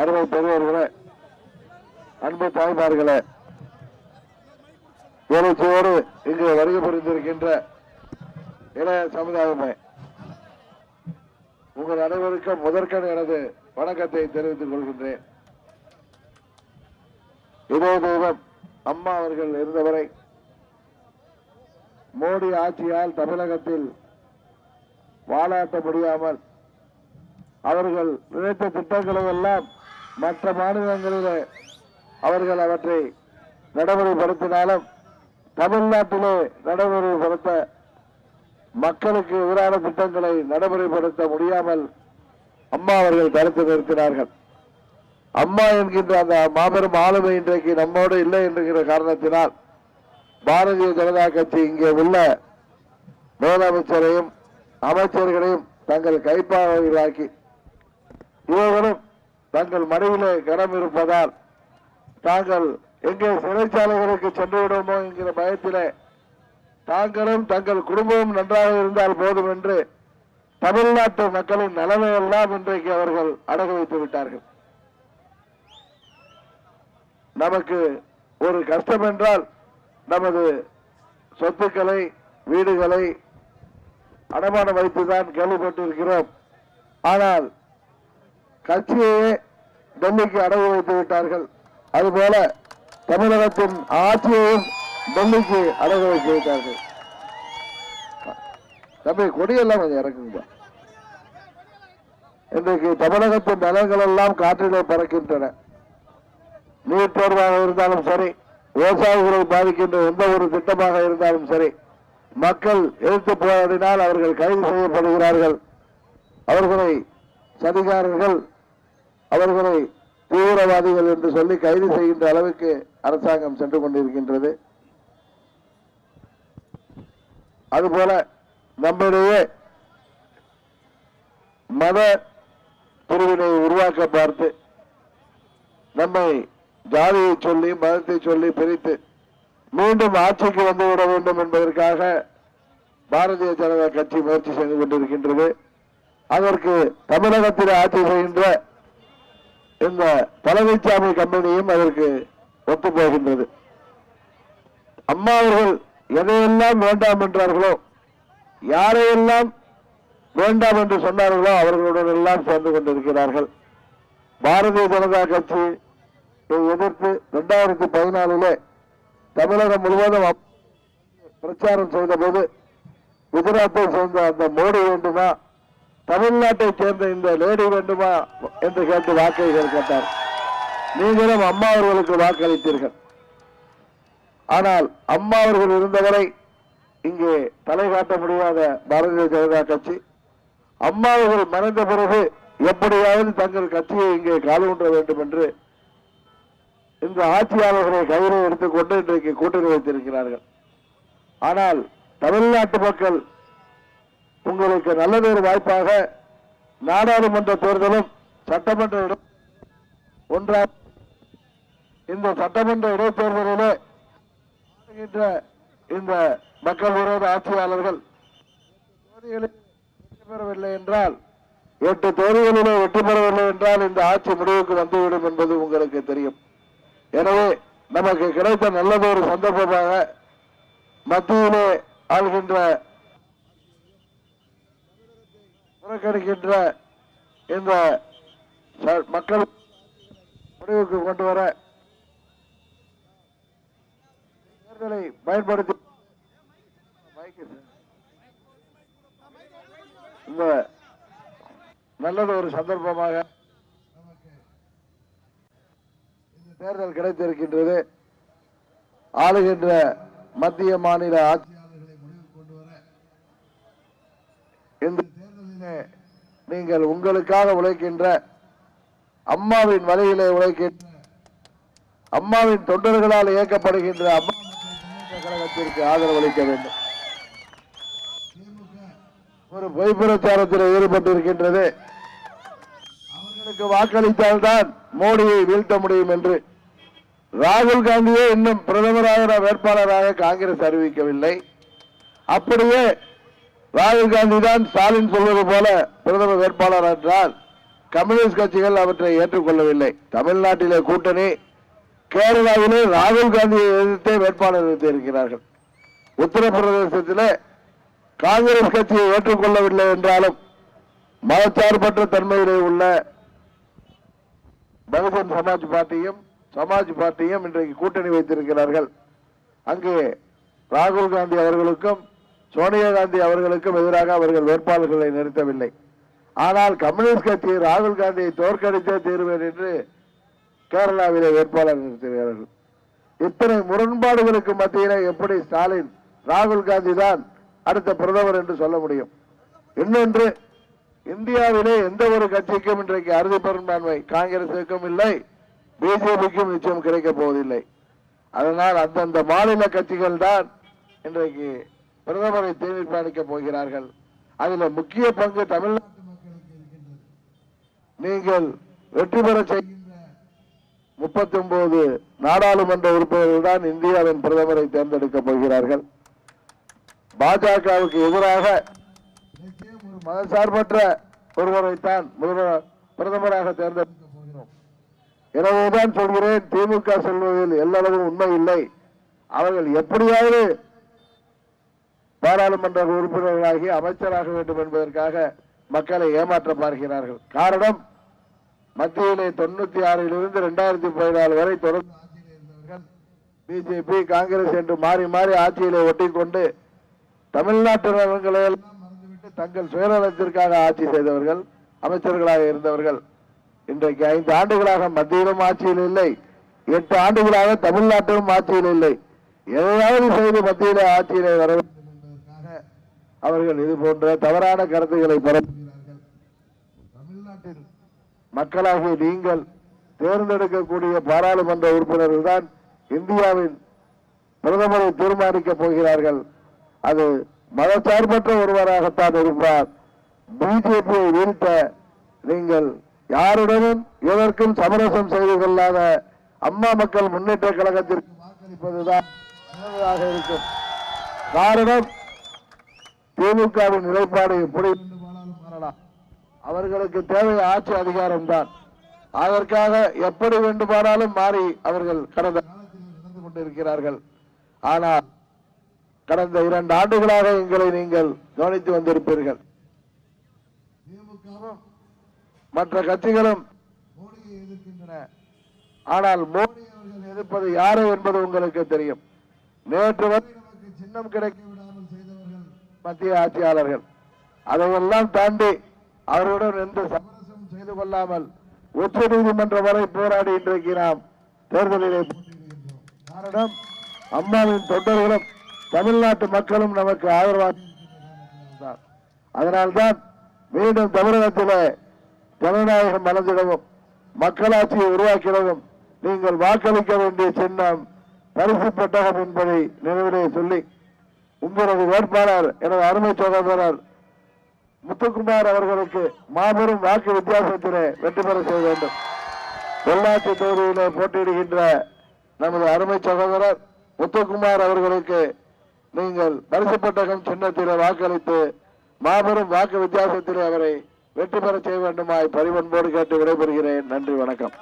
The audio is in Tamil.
அருமை பெரியவர்களே அன்பு தாய்மார்களே எழுச்சியோடு இங்கு வருகை புரிந்திருக்கின்ற இளைய சமுதாயமே உங்கள் அனைவருக்கும் முதற்கண் எனது வணக்கத்தை தெரிவித்துக் கொள்கின்றேன். இதே தெய்வம் அம்மா அவர்கள் இருந்தவரை மோடி ஆட்சியால் தமிழகத்தில் வாழாட்ட முடியாமல் அவர்கள் நினைத்த திட்டங்களை எல்லாம் மற்ற மாநிலங்களில் அவர்கள் அவற்றை நடைமுறைப்படுத்தினாலும் தமிழ்நாட்டிலே நடைமுறைப்படுத்த மக்களுக்கு எதிரான திட்டங்களை நடைமுறைப்படுத்த முடியாமல் அம்மா அவர்கள் தடுத்து நிறுத்தினார்கள். அம்மா என்கின்ற அந்த மாபெரும் ஆளுமை இன்றைக்கு நம்மோடு இல்லை என்கிற காரணத்தினால் பாரதிய ஜனதா கட்சி இங்கே உள்ள முதலமைச்சரையும் அமைச்சர்களையும் தங்கள் கைப்பாளர்களாக்கி இவர்களும் தங்கள் மடியிலே கனம் இருப்பதால் தாங்கள் எங்கே சிறைச்சாலைகளுக்கு சென்று விடுமோ என்கிற பயத்திலே தாங்களும் தங்கள் குடும்பமும் நன்றாக இருந்தால் போதும் என்று தமிழ்நாட்டு மக்களின் நலனை எல்லாம் இன்றைக்கு அவர்கள் அடகு வைத்து விட்டார்கள். நமக்கு ஒரு கஷ்டம் என்றால் நமது சொத்துக்களை வீடுகளை அடமானம் வைத்துதான் கேள்விப்பட்டிருக்கிறோம். ஆனால் கட்சியையே டெல்லிக்கு அடகு வைத்து விட்டார்கள். அதுபோல தமிழகத்தின் ஆட்சியையும் டெல்லிக்கு அடகு வைத்து விட்டார்கள். தம்பி கொடியெல்லாம் கொஞ்சம் இறக்குங்க இன்றைக்கு தமிழகத்தின் நலன்கள் எல்லாம் காற்றிலே பறக்கின்றன. நீர் தேர்வாக இருந்தாலும் சரி விவசாயிகளை பாதிக்கின்ற எந்த ஒரு திட்டமாக இருந்தாலும் சரி மக்கள் எதிர்த்து போராடினால் அவர்கள் கைது செய்யப்படுகிறார்கள். அவர்களை சதிகாரர்கள் அவர்களை தீவிரவாதிகள் என்று சொல்லி கைது செய்கின்ற அளவுக்கு அரசாங்கம் சென்று கொண்டிருக்கின்றது. அதுபோல நம்முடைய மத பிரிவினை உருவாக்க பார்த்து நம்மை ஜாதியை சொல்லி மதத்தை சொல்லி பிரித்து மீண்டும் ஆட்சிக்கு வந்துவிட வேண்டும் என்பதற்காக பாரதிய ஜனதா கட்சி முயற்சி செய்து கொண்டிருக்கின்றது. அதற்கு தமிழகத்தில் ஆட்சி செய்கின்ற இந்த பழனிசாமி கம்பெனியும் அதற்கு ஒத்து போகின்றது. அம்மா அவர்கள் எதையெல்லாம் வேண்டாம் என்றார்களோ யாரையெல்லாம் வேண்டாம் என்று சொன்னார்களோ அவர்களுடன் எல்லாம் சேர்ந்து கொண்டிருக்கிறார்கள். பாரதிய ஜனதா கட்சி எதிர்த்து இரண்டாயிரத்தி பதினாலிலே தமிழகம் முழுவதும் பிரச்சாரம் செய்த போது குஜராத்தை சேர்ந்த அந்த மோடி வேண்டுமா தமிழ்நாட்டை சேர்ந்த இந்த லேடி வேண்டுமா என்று கேட்டு வாக்கை கேட்டார். நீங்களும் அம்மா அவர்களுக்கு வாக்களித்தீர்கள். ஆனால் அம்மா அவர்கள் இருந்தவரை இங்கே தலை காட்ட முடியாத பாரதிய ஜனதா கட்சி. அம்மா அவர்கள் மறைந்த பிறகு எப்படியாவது தங்கள் கட்சியை இங்கே காலூன்ற வேண்டும் என்று இந்த ஆட்சியாளர்களை கையில் எடுத்துக்கொண்டு இன்றைக்கு கூட்டணி வைத்திருக்கிறார்கள். ஆனால் தமிழ்நாட்டு மக்கள் உங்களுக்கு நல்லதொரு வாய்ப்பாக நாடாளுமன்ற தேர்தலும் சட்டமன்ற இடம் ஒன்றா இந்த சட்டமன்ற இடைத்தேர்தலிலே இந்த மக்கள் விரோத ஆட்சியாளர்கள் பெறவில்லை என்றால் எட்டு தொகுதிகளிலே வெற்றி பெறவில்லை என்றால் இந்த ஆட்சி முடிவுக்கு வந்துவிடும் என்பது உங்களுக்கு தெரியும். எனவே நமக்கு கிடைத்த நல்லதொரு சந்தர்ப்பமாக மத்தியிலே ஆள்கின்ற புறக்கணிக்கின்ற இந்த மக்கள் முடிவுக்கு கொண்டு வர தேர்தலை பயன்படுத்தி இந்த நல்லது ஒரு சந்தர்ப்பமாக தேர்தல் கிடைத்திருக்கின்றது. ஆளுகின்ற மத்திய மாநில ஆட்சி முடிவுக்கு கொண்டு வர இந்த தேர்தலிலே நீங்கள் உங்களுக்காக உழைக்கின்ற அம்மாவின் வலையிலே உழைக்கின்ற அம்மாவின் தொண்டர்களால் இயக்கப்படுகின்ற அம்மா கழகத்திற்கு ஆதரவு அளிக்க வேண்டும் ஒரு பொய் பிரச்சாரத்தில் ஈடுபட்டிருக்கின்றது. அவர்களுக்கு வாக்களித்தால்தான் மோடியை வீழ்த்த முடியும் என்று. ராகுல் காந்தியே இன்னும் பிரதமராக வேட்பாளராக காங்கிரஸ் அறிவிக்கவில்லை. அப்படியே ராகுல் காந்தி தான் ஸ்டாலின் சொல்வது போல பிரதமர் வேட்பாளர் என்றால் கம்யூனிஸ்ட் கட்சிகள் அவற்றை ஏற்றுக்கொள்ளவில்லை. தமிழ்நாட்டிலே கூட்டணி கேரளாவிலே ராகுல் காந்தியை எதிர்த்தே வேட்பாளர் நிறுத்தியிருக்கிறார்கள் உத்தரப்பிரதேசத்திலே காங்கிரஸ் கட்சியை ஏற்றுக்கொள்ளவில்லை என்றாலும் மதச்சார்பற்ற தன்மையிலே உள்ள பகுஜன் சமாஜ் பார்ட்டியும் சமாஜ் பார்ட்டியும் இன்றைக்கு கூட்டணி வைத்திருக்கிறார்கள். அங்கே ராகுல் காந்தி அவர்களுக்கும் சோனியா காந்தி அவர்களுக்கும் எதிராக அவர்கள் வேட்பாளர்களை நிறுத்தவில்லை. ஆனால் கம்யூனிஸ்ட் கட்சி ராகுல் காந்தியை தோற்கடித்தே தீர்வேன் என்று கேரளாவிலே வேட்பாளர் நிறுத்துகிறார்கள் இத்தனை முரண்பாடுகளுக்கு மத்தியிலே எப்படி ஸ்டாலின் ராகுல் காந்தி தான் அடுத்த பிரதமர் என்று சொல்ல முடியும்? இன்னொன்று இந்தியாவிலே எந்த ஒரு கட்சிக்கும் இன்றைக்கு அறுதி பெரும்பான்மை காங்கிரசுக்கும் இல்லை பிஜேபிக்கும் நிச்சயம் கிடைக்கப் போவதில்லை. அதனால் அந்தந்த மாநில கட்சிகள் தான் இன்றைக்கு பிரதமரை தீர்மானிக்கப் போகிறார்கள். அதில் முக்கிய பங்கு தமிழ்நாட்டு மக்களுக்கு இருக்கின்றது. நீங்கள் வெற்றி பெற செய்கின்ற முப்பத்தி ஒன்பது நாடாளுமன்ற உறுப்பினர்கள் தான் இந்தியாவின் பிரதமரை தேர்ந்தெடுக்கப் போகிறார்கள். பாஜகவுக்கு எதிராக ஒரு மதசார்பற்ற ஒருவரைத்தான் முதல்வர் பிரதமராக தேர்ந்தெடுக்க போகிறோம். எனவேதான் சொல்கிறேன் திமுக சொல்வதில் எல்லளவும் உண்மை இல்லை. அவர்கள் எப்படியாவது பாராளுமன்ற உறுப்பினர்களாகி அமைச்சராக வேண்டும் என்பதற்காக மக்களை ஏமாற்ற பார்க்கிறார்கள். காரணம் மத்தியிலே தொண்ணூத்தி ஆறில் இருந்து இரண்டாயிரத்தி பதினாலு வரை தொடர்ந்து ஆட்சியில் இருந்தவர்கள் பிஜேபி காங்கிரஸ் என்று மாறி மாறி ஆட்சியிலே ஒட்டிக்கொண்டு தமிழ்நாட்டு நலன்களை எல்லாம் மறந்துவிட்டு தங்கள் சுயநலத்திற்காக ஆட்சி செய்தவர்கள் அமைச்சர்களாக இருந்தவர்கள். இன்றைக்கு ஐந்து ஆண்டுகளாக மத்தியிலும் ஆட்சியில் இல்லை எட்டு ஆண்டுகளாக தமிழ்நாட்டிலும் ஆட்சியில் இல்லை. எதையாவது செய்து மத்தியிலே ஆட்சியிலே வர வேண்டும் அவர்கள் இது போன்ற தவறான கருத்துக்களை பரப்புகிறார்கள் தமிழ்நாட்டில் மக்களாகிய நீங்கள் தேர்ந்தெடுக்கக்கூடிய பாராளுமன்ற உறுப்பினர்கள் தான் இந்தியாவின் பிரதமரை தீர்மானிக்கப் போகிறார்கள். அது மதச்சார்பற்ற ஒருவராகத்தான் இருப்பார். பிஜேபியை வீழ்த்த நீங்கள் யாருடனும் எதற்கும் சமரசம் செய்து கொள்ளாத அம்மா மக்கள் முன்னேற்ற கழகத்திற்கு வாக்களிப்பதுதான் இருக்கும். காரணம் திமுகவின் நிலைப்பாடு எப்படி மாறலாம் அவர்களுக்கு தேவை ஆட்சி அதிகாரம் தான். அதற்காக எப்படி வேண்டுமானாலும் மாறி அவர்கள் கடந்த நடந்து கொண்டிருக்கிறார்கள். ஆனால் கடந்த இரண்டு ஆண்டுகளாக எங்களை நீங்கள் கவனித்து வந்திருப்பீர்கள். திமுகவும் மற்ற கட்சிகளும் மோடியை எதிர்க்கின்றன. ஆனால் மோடி அவர்கள் எதிர்ப்பது யாரு என்பது உங்களுக்கு தெரியும். நேற்று வரை நமக்கு சின்னம் கிடைக்கும் மத்திய ஆட்சியாளர்கள். அதையெல்லாம் தாண்டி அவர்களுடன் எந்த சமரசம் செய்து கொள்ளாமல் உச்ச நீதிமன்றம் வரை போராடி இன்றைக்கு நாம் தேர்தலிலே காரணம் அம்மாவின் தொண்டர்களும் தமிழ்நாட்டு மக்களும் நமக்கு ஆதரவாக அதனால்தான் மீண்டும் தமிழகத்திலே ஜனநாயகம் வளர்ந்திடவும் மக்களாட்சியை உருவாக்கிடவும் நீங்கள் வாக்களிக்க வேண்டிய சின்னம் பரிசு பெட்டகம் என்பதை நினைவிலே சொல்லி உங்களது வேட்பாளர் எனது அருமை சகோதரர் முத்துக்குமார் அவர்களுக்கு மாபெரும் வாக்கு வித்தியாசத்திலே வெற்றி பெற செய்ய வேண்டும். பொள்ளாச்சி தொகுதியிலே போட்டியிடுகின்ற நமது அருமை சகோதரர் முத்துக்குமார் அவர்களுக்கு நீங்கள் பரிசு பெட்டகம் சின்னத்திலே வாக்களித்து மாபெரும் வாக்கு வித்தியாசத்திலே அவரை வெற்றி பெற செய்ய வேண்டுமாய் பரிவன்போடு கேட்டு விடைபெறுகிறேன். நன்றி வணக்கம்.